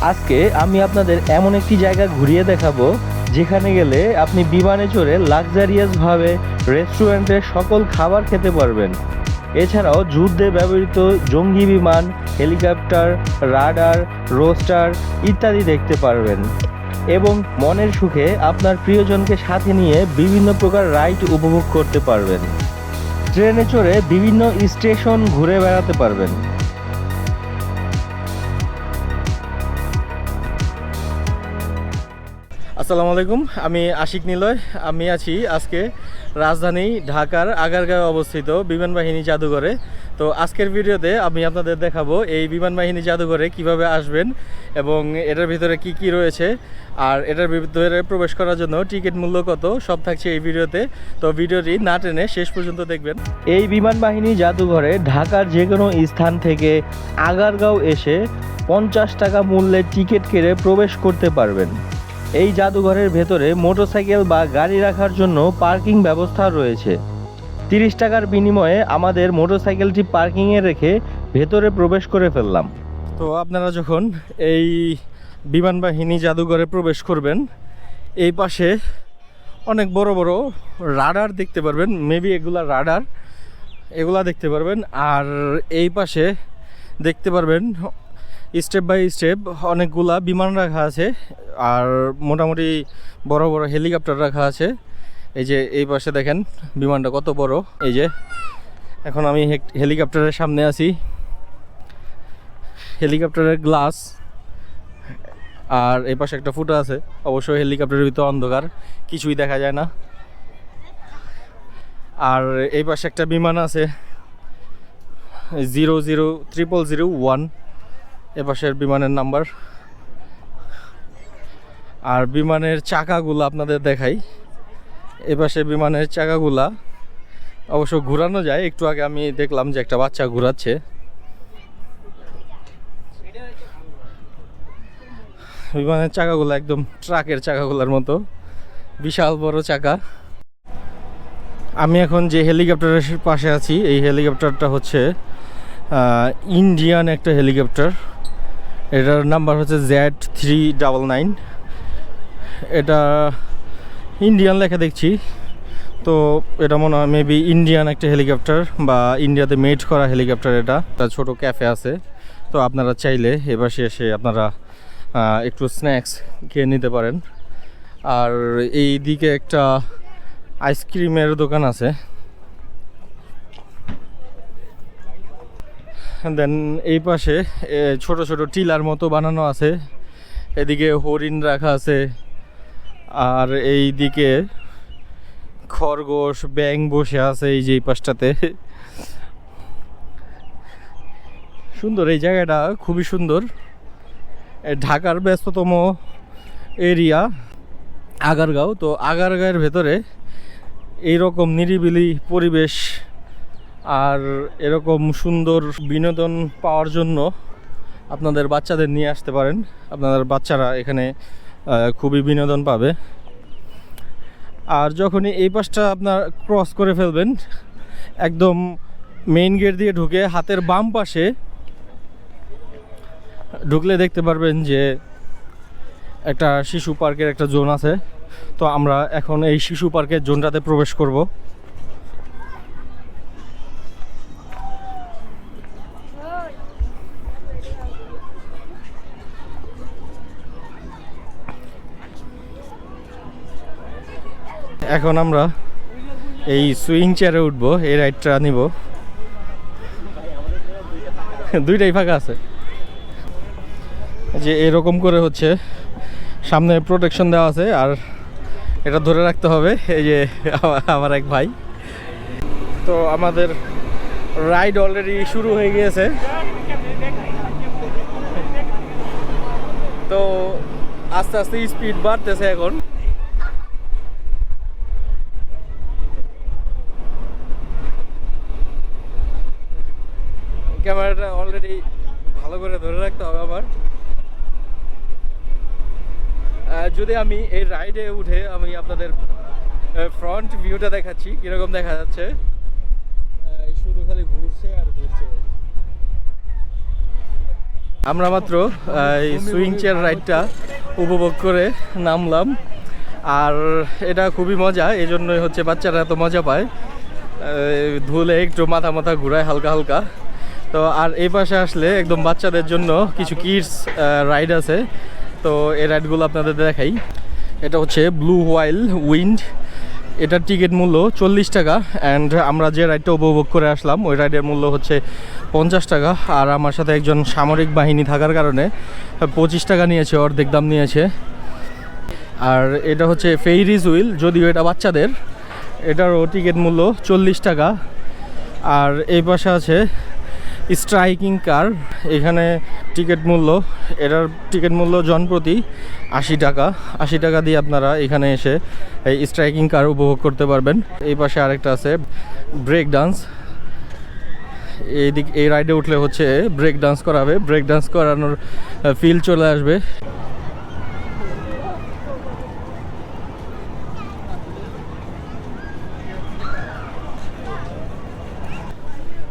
আজকে আমি আপনাদের এমন একটি জায়গা ঘুরিয়ে দেখাবো, যেখানে গেলে আপনি বিমানে চড়ে লাক্সারিয়াসভাবে রেস্টুরেন্টের সকল খাবার খেতে পারবেন। এছাড়াও যুদ্ধে ব্যবহৃত জঙ্গি বিমান, হেলিকপ্টার, রাডার, রোস্টার ইত্যাদি দেখতে পারবেন। এবং মনের সুখে আপনার প্রিয়জনকে সাথে নিয়ে বিভিন্ন প্রকার রাইড উপভোগ করতে পারবেন। ট্রেনে চড়ে বিভিন্ন স্টেশন ঘুরে বেড়াতে পারবেন। আসসালামু আলাইকুম, আমি আশিক নিলয়। আমি আছি আজকে রাজধানী ঢাকার আগারগাঁয়ে অবস্থিত বিমান বাহিনী জাদুঘরে। তো আজকের ভিডিওতে আমি আপনাদের দেখাবো এই বিমান বাহিনী জাদুঘরে কীভাবে আসবেন এবং এটার ভিতরে কি কি রয়েছে। আর এটার ভিতরে প্রবেশ করার জন্য টিকিট মূল্য কত, সব থাকছে এই ভিডিওতে। তো ভিডিওটি না টেনে শেষ পর্যন্ত দেখবেন। এই বিমান বাহিনী জাদুঘরে ঢাকার যে কোনো স্থান থেকে আগারগাঁও এসে পঞ্চাশ টাকা মূল্যের টিকিট কেড়ে প্রবেশ করতে পারবেন। এই জাদুঘরের ভেতরে মোটরসাইকেল বা গাড়ি রাখার জন্য পার্কিং ব্যবস্থা রয়েছে। তিরিশ টাকার বিনিময়ে আমাদের মোটরসাইকেলটি পার্কিংয়ে রেখে ভেতরে প্রবেশ করে ফেললাম। তো আপনারা যখন এই বিমান বাহিনী জাদুঘরে প্রবেশ করবেন, এই পাশে অনেক বড় বড় রাডার দেখতে পারবেন, মেবি এগুলা রাডার, এগুলা দেখতে পারবেন। আর এই পাশে দেখতে পারবেন স্টেপ বাই স্টেপ অনেকগুলা বিমান রাখা আছে, আর মোটামুটি বড় বড় হেলিকপ্টার রাখা আছে। এই যে এই পাশে দেখেন বিমানটা কত বড়। এই যে এখন আমি হেলিকপ্টারের সামনে আছি। হেলিকপ্টারের গ্লাস, আর এই পাশে একটা ফুটো আছে। অবশ্যই হেলিকপ্টারের ভিতর অন্ধকার, কিছুই দেখা যায় না। আর এই পাশে একটা বিমান আছে, zero zero triple zero one এ পাশের বিমানের নাম্বার। আর বিমানের চাকাগুলো আপনাদের দেখাই। এ পাশে বিমানের চাকাগুলা অবশ্য ঘোরানো যায়। একটু আগে আমি দেখলাম যে একটা বাচ্চা ঘোরাচ্ছে। বিমানের চাকাগুলো একদম ট্রাকের চাকাগুলোর মতো। বিশাল বড় চাকা। আমি এখন যে হেলিকপ্টারের পাশে আছি, এই হেলিকপ্টারটা হচ্ছে ইন্ডিয়ান একটা হেলিকপ্টার। এটার নাম্বার হচ্ছে জ্যাড থ্রি ডাবল নাইন এটা ইন্ডিয়ান লেখা দেখছি। তো এটা মনে হয় মেবি ইন্ডিয়ান একটা হেলিকপ্টার বা ইন্ডিয়াতে মেড করা হেলিকপ্টার এটা। একটা ছোটো ক্যাফে আছে। তো আপনারা চাইলে এপাশে এসে আপনারা একটু স্ন্যাক্স খেয়ে নিতে পারেন। আর এই দিকে একটা আইসক্রিমের দোকান আছে। দেন এই পাশে ছোট ছোট টিলার মতো বানানো আছে। এদিকে হরিণ রাখা আছে। আর এই দিকে খরগোশ ব্যাং বসে আছে এই যে এই পাশটাতে। সুন্দর, এই জায়গাটা খুবই সুন্দর। ঢাকার ব্যস্ততম এরিয়া, আগারগাঁও। তো আগারগাঁয়ের ভেতরে এইরকম নিরিবিলি পরিবেশ আর এরকম সুন্দর বিনোদন পাওয়ার জন্য আপনাদের বাচ্চাদের নিয়ে আসতে পারেন। আপনাদের বাচ্চারা এখানে খুবই বিনোদন পাবে। আর যখনই এই পাশটা আপনার ক্রস করে ফেলবেন, একদম মেইন গেট দিয়ে ঢুকে হাতের বাম পাশে ঢুকলে দেখতে পারবেন যে একটা শিশু পার্কের একটা জোন আছে। তো আমরা এখন এই শিশু পার্কের জোনটাতে প্রবেশ করব। এখন আমরা এই সুইং চেয়ারে উঠবো, এই রাইডটা নিব। দুইটাই ফাঁকা আছে। যে এরকম করে হচ্ছে, সামনে প্রোটেকশন দেওয়া আছে, আর এটা ধরে রাখতে হবে, এই যে আমার- এক ভাই। তো আমাদের রাইড অলরেডি শুরু হয়ে গিয়েছে। তো আস্তে আস্তে স্পিড বাড়তেছে এখন। ক্যামেরাটা অলরেডি ভালো করে ধরে রাখতে হবে আমার যদি আমি এই রাইডে উঠে আমি আপনাদের ফ্রন্ট ভিউটা দেখাচ্ছি কীরকম দেখা যাচ্ছে? শুধু খালি ঘুরছে আর ঘুরছে। আমরা মাত্র এই সুইং চেয়ার রাইডটা উপভোগ করে নামলাম। আর এটা খুবই মজা এই জন্যই হচ্ছে বাচ্চারা এত মজা পায়। ধুলে একটু মাথা মাথা ঘুরায় হালকা হালকা। তো আর এই পাশে আসলে একদম বাচ্চাদের জন্য কিছু কিডস রাইড আছে। তো এই রাইডগুলো আপনাদের দেখাই। এটা হচ্ছে ব্লু হোয়াইল উইন্ড এটার টিকিট মূল্য চল্লিশ টাকা অ্যান্ড আমরা যে রাইডটা উপভোগ করে আসলাম, ওই রাইডের মূল্য হচ্ছে পঞ্চাশ টাকা। আর আমার সাথে একজন সামরিক বাহিনী থাকার কারণে পঁচিশ টাকা নিয়েছে, অর্ধেক দাম নিয়েছে। আর এটা হচ্ছে ফেইরিজ হুইল যদিও এটা বাচ্চাদের। এটারও টিকিট মূল্য চল্লিশ টাকা। আর এই পাশে আছে স্ট্রাইকিং কার, এখানে টিকিট মূল্য, এটার টিকিট মূল্য জনপ্রতি আশি টাকা। আশি টাকা দিয়ে আপনারা এখানে এসে এই স্ট্রাইকিং কার উপভোগ করতে পারবেন। এই পাশে আরেকটা আছে, ব্রেক ডান্স। এই দিক এই রাইডে উঠলে হচ্ছে ব্রেক ডান্স করাবে। ব্রেক ডান্স করানোর ফিল চলে আসবে।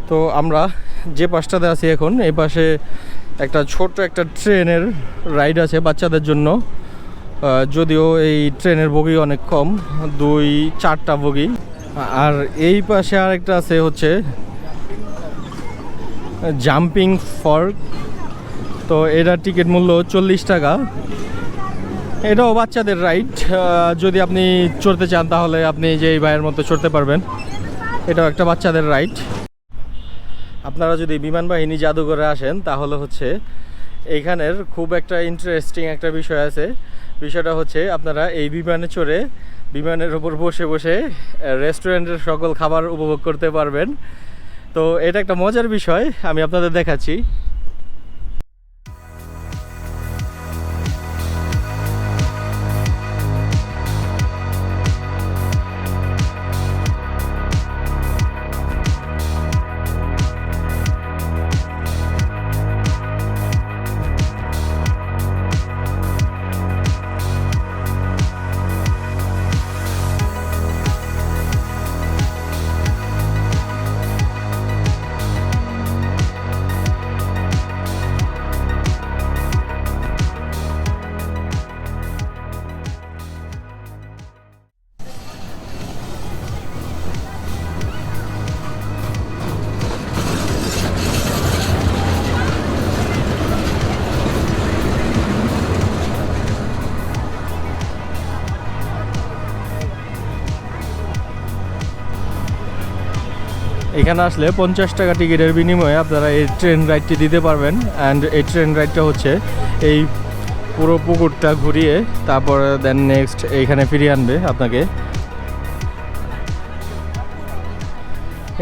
তো আমরা যে পাশটাতে আছি এখন, এই পাশে একটা ছোট্ট একটা ট্রেনের রাইড আছে বাচ্চাদের জন্য। যদিও এই ট্রেনের বগি অনেক কম, দুই চারটা বগি। আর এই পাশে আরেকটা আছে হচ্ছে জাম্পিং ফর্ক। তো এটার টিকিট মূল্য চল্লিশ টাকা। এটাও বাচ্চাদের রাইড। যদি আপনি চড়তে চান তাহলে আপনি যে এই ভাইয়ের মতো চড়তে পারবেন। এটাও একটা বাচ্চাদের রাইড। আপনারা যদি বিমান বাহিনী জাদুঘরে আসেন, তাহলে হচ্ছে এইখানের খুব একটা ইন্টারেস্টিং একটা বিষয় আছে। বিষয়টা হচ্ছে আপনারা এই বিমানে চড়ে, বিমানের ওপর বসে বসে রেস্টুরেন্টের সকল খাবার উপভোগ করতে পারবেন। তো এটা একটা মজার বিষয়, আমি আপনাদের দেখাচ্ছি। এখানে আসলে পঞ্চাশ টাকা টিকিটের বিনিময়ে আপনারা এই ট্রেন রাইডটি দিতে পারবেন। অ্যান্ড এই ট্রেন রাইডটা হচ্ছে এই পুরো পুকুরটা ঘুরিয়ে তারপরে দেন নেক্সট এইখানে ফিরিয়ে আনবে আপনাকে।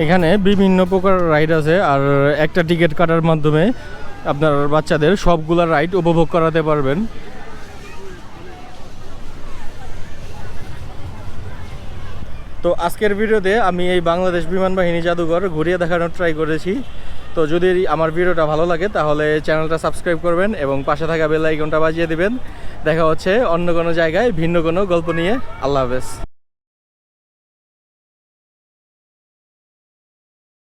এখানে বিভিন্ন প্রকার রাইড আছে আর একটা টিকিট কাটার মাধ্যমে আপনার বাচ্চাদের সবগুলা রাইড উপভোগ করাতে পারবেন। তো আজকের ভিডিওতে আমি এই বাংলাদেশ বিমান বাহিনী জাদুঘর ঘুরিয়ে দেখানোর ট্রাই করেছি। তো যদি আমার ভিডিওটা ভালো লাগে, তাহলে চ্যানেলটা সাবস্ক্রাইব করবেন এবং পাশে থাকা বেল আইকনটা বাজিয়ে দেবেন। দেখা হচ্ছে অন্য কোনো জায়গায় ভিন্ন কোনো গল্প নিয়ে। আল্লাহ হাফেজ।